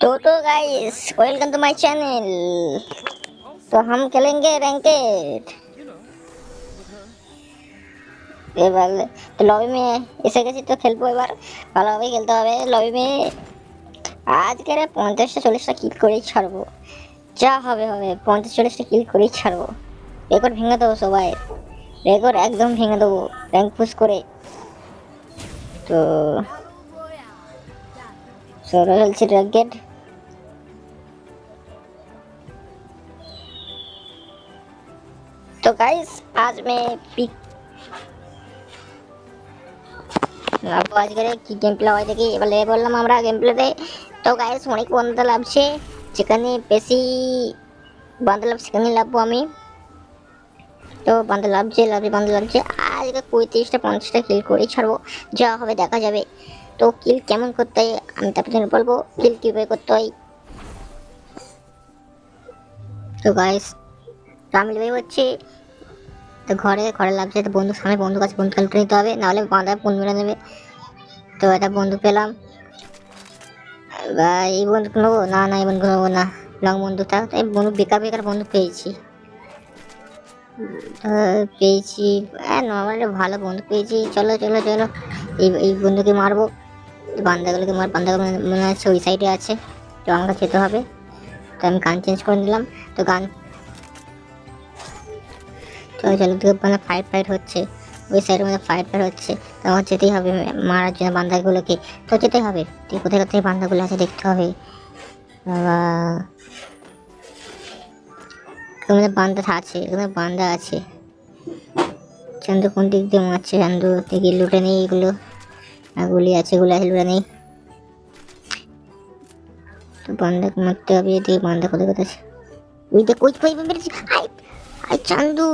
तो तो guys welcome to my channel तो हम खेलेंगे रैंकेड এবার তো লবি মে এসে গেছি তো খেলবো এবার ভালোভাবে খেলতে হবে লবি মে আজকে রে পঞ্চাশটা চল্লিশটা কিল করেই ছাড়বো যা হবে হবে পঞ্চাশ চল্লিশটা কিল করেই ছাড়বো রেকর্ড ভেঙে দেবো সবাই রেকর্ড একদম ভেঙে দেবো র্যাঙ্ক পুশ করে তো সৌরভ চলছে র্যাঙ্কেড तो गाइस आज मैं पिक আপু আজকে কি গেম প্লে হয় দেখি এবার লেগে বললাম আমরা গেম প্লেতে তো গাইস অনেক বন্ধু লাভছে যেখানে বেশি বান্ধব লাভ সেখানে লাভবো আমি তো বান্ধব লাভছে লাভছে বান্ধব লাভছে আজকে পঁয়ত্রিশটা পঞ্চাশটা কিল করেই ছাড়বো যা হবে দেখা যাবে তো কিল কেমন করতে হয় আমি তারপর জন্য বলবো কিল কীভাবে করতে হয় তো গাইস তো আমি লেবে হচ্ছে তো ঘরে ঘরে লাভছে তো বন্ধু, সামনে বন্ধু কাছে বন্ধু লুটে নিতে হবে, নাহলে বাঁধা ফোন মেরে নেবে তো এটা বন্ধু পেলাম। এই বন্ধু নেব? না না, এই বন্ধু নেব না। লং বন্ধুটা এই বন্ধু বেকার বেকার বন্ধু পেয়েছি। পেয়েছি হ্যাঁ নর্মালি ভালো বন্ধু পেয়েছি। চলো চলো চলো। এই এই বন্ধুকে মারবো। বান্দাগুলোকে মার, বান্দাগুলো মনে হচ্ছে ওই সাইডে আছে। তো আমাকে যেতে হবে। তো আমি গান চেঞ্জ করে নিলাম। তো গান চলো চলো মানে ফাইট ফাইট হচ্ছে। ওই সাইডের মধ্যে ফাইট ফাইট হচ্ছে। তো আমার যেতেই হবে মারার জন্য বান্দাগুলোকে। তো যেতেই হবে। তুই কোথায় কোথায় বান্দাগুলো আছে দেখতে হবে। বাবা। এখানে বান্দা আছে এখানে বান্দা আছে। চান্দু কোন দিক দিয়ে মারছে? চান্দু দেখি লুটে নেই এগুলো। গুলি আছে গুলি আছে লুটে নেই। তো মারতে হবে। এদিকে বান্দা কোথায় কোথায় আছে? ওই দেখ, ওই মেরেছি চান্দু।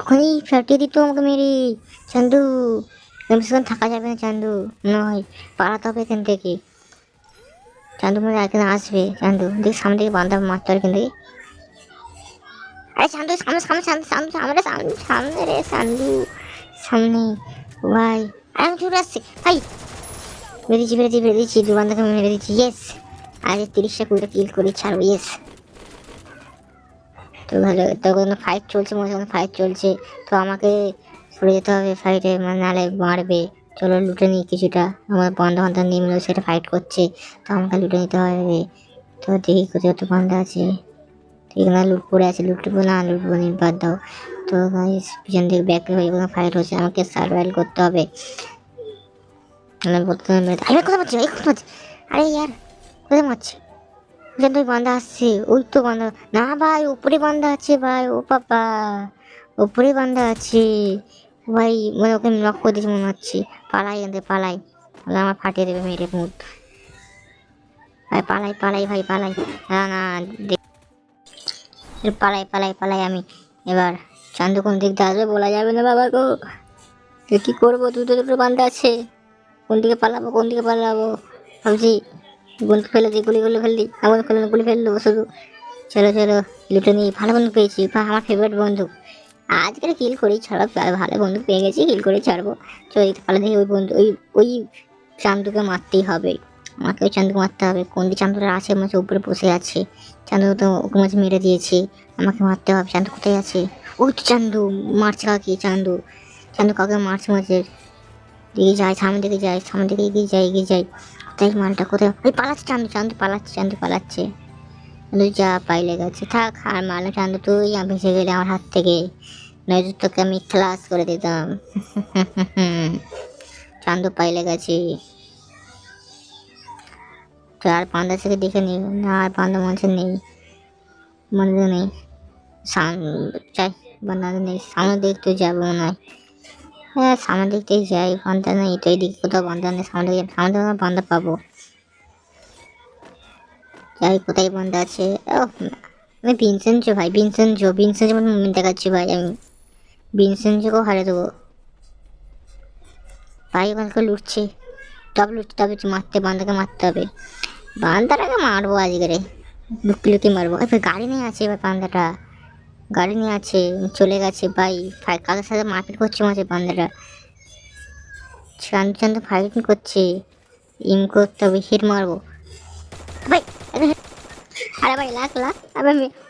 ওখানেই ফাটিয়ে দিত আমাকে মেরে চান্দু বেশিক্ষণ থাকা যাবে না চান্দু। নয়, পালাতে হবে এখান থেকে। চান্দু মানে এখানে আসবে। চান্দু, দেখ সামনে থেকে বান্ধব মারতে হবে এখান থেকে। আরে চান্দু, সামনে সামনে সামনে সামনে সামনে সামনে সামনে রে চান্দু। সামনে, ভাই। আরে আমি চলে আসছি। ভাই। বেরিয়েছি বেরিয়েছি বেরিয়েছি। দু বান্ধবকে মেরে দিচ্ছি ইয়েস আজ তিরিশটা কুড়িটা কিল করে ছাড়বো ইয়েস তো ভালো তখন ফাইট চলছে মনে হচ্ছে ফাইট চলছে। তো আমাকে সরে যেতে হবে ফাইটে মানে নাহলে মারবে। চলো লুটে নিই কিছুটা। আমার বন্ধ বান্ধব নেমে সেটা ফাইট করছে। তো আমাকে লুটে নিতে হবে। তো দেখি কোথায় কত বান্ধব আছে। ঠিক না লুট পড়ে আছে লুটবো না লুটবো নি, বাদ দাও। তো পিছন থেকে ব্যাক হয়ে কোনো ফাইট হচ্ছে আমাকে সার্ভাইভ করতে হবে। বলতে আরে কোথায় মারছি আরে, ইয়ার কোথায় মারছি যেন ওই বান্ধা আসছে ওই তো বান্ধা না ভাই, উপরে বান্ধা আছে ভাই, ও পাপা উপরে বান্ধা আছে। ভাই মানে ওকে লক করে দিয়েছে মনে হচ্ছে। পালাই এখান পালাই। আমার ফাটিয়ে দেবে মেরে মুখ ভাই, পালাই পালাই ভাই, পালাই। না না পালাই পালাই পালাই আমি। এবার চান্দু কোন দিক দিয়ে আসবে বলা যাবে না বাবা গো। কী করব, দুটো দুটো বান্ধা আছে। কোন দিকে পালাবো, কোন দিকে পালাবো? ভাবছি বন্ধু ফেলে দিই গুলিগুলো ফেলে দিই, আমার ফেলে গুলি ফেলে দেবো শুধু। চলো চলো, লুটে নিই ভালো বন্ধু পেয়েছি, বা আমার ফেভারিট বন্ধু। আজকের কিল করেই ছাড়া ভালো বন্ধু পেয়ে গেছি কিল করে ছাড়বো। চলো পালা দেখি ওই বন্ধু, ওই ওই চান্দুকে মারতেই হবে। আমাকে ওই চান্দুকে মারতে হবে, কোন দিকে চান্দুটা আছে মাঝে উপরে বসে আছে। চান্দু তো ওকে মাঝে মেরে দিয়েছে, আমাকে মারতে হবে। চান্দু কোথায় আছে? ওই তো চান্দু, মারছে কাকে? চান্দু। চান্দু কাকে মারছে মাঝে দিকে যায় সামনে দিকে যায় সামনে দিকে এগিয়ে যায় এগিয়ে যায়। তাই মালটা কোথায়। ওই পালাচ্ছে চান্দু চান্দু পালাচ্ছে চান্দু পালাচ্ছে। চান্দু যা পাইলে গেছে। থাক, আর মালে চান্দু, তুই ভেসে গেলে আমার হাত থেকে। নয়তো তোকে আমি ক্লাস করে দিতাম। চান্দু পাইলে গেছে। তো আর পান্দা থেকে দেখে নি? না, আর পান্দা মঞ্চে নেই। মনে নেই। চাই বান্ধব নেই। সামনে দেখতে যাব মনে হয়। হ্যাঁ সামনের দিক থেকে যাই। বান্ধা নেই তো এইদিকে কোথাও বান্ধা নেই, সামনে দিকে সামনে দিকে বান্ধা পাবো। যাই, কোথায় বান্ধা আছে? ও আমি ভিনসেন্সো ভাই ভিনসেন্সো মতো মুভমেন্ট দেখাচ্ছি ভাই, আমি। ভিনসেন্সোকেও হারিয়ে দেবো। ভাই ওখানকে লুটছে। তবে লুটতে হবে মারতে বান্দাকে মারতে হবে। বান্দাটাকে মারবো আজকে রে। লুকি লুকি মারবো। এবার গাড়ি নিয়ে আছে এবার বান্দাটা গাড়ি নিয়ে আছে, চলে গেছে, ভাই। ফাই কাদের সাথে মারপিট করছে মাঝে বান্দাটা চান্দ চান্দ ফাইটিং করছে। ইম করতে হবে হিট মারবো। ভাই আরে ভাই, লাখ লাখ।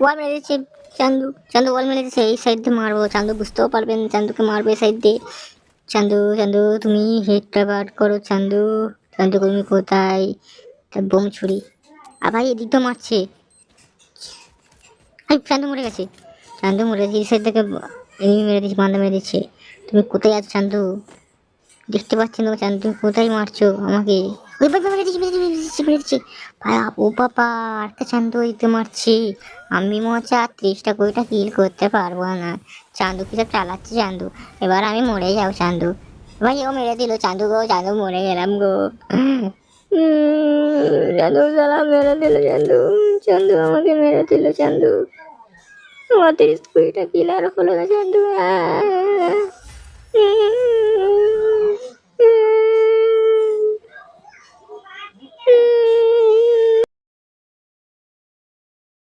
ওয়াল মেরে দিচ্ছি চান্দু চান্দু ওয়াল মেরে দিচ্ছে এই সাইড দিয়ে মারবো। চান্দু বুঝতেও পারবেন, চান্দুকে মারবে এই সাইড দিয়ে। চান্দু চান্দু, তুমি হেডটা বার করো, চান্দু। চান্দু, তুমি কোথায়? বোম ছুরি। আর ভাই, এদিক তো মারছে। চান্দু মরে গেছে। চান্দু মরে এই সাইড থেকে এনিমি মেরে দিচ্ছে বান্ধা মেরে দিচ্ছে তুমি কোথায় আছো চান্দু? দেখতে পাচ্ছি না চান্দু কোথায় মারছো আমাকে? ওই ভাই, মেরে দিচ্ছি মেরে দিচ্ছি মেরে দিচ্ছি ও বাবা আরেকটা চান্দু দিতে মারছি। আমি মনে আর ত্রিশটা কুড়িটা কিল করতে পারব না। চান্দু কিছু চালাচ্ছে চান্দু। এবার আমি মরে যাব চান্দু। ভাই ও মেরে দিল চান্দু গো চান্দু মরে গেলাম গো। চান্দু সালা মেরে দিল চান্দু। চান্দু আমাকে মেরে দিল চান্দু। আমার স্কুলটা কিলার হলো না চান্দু আহ, উম,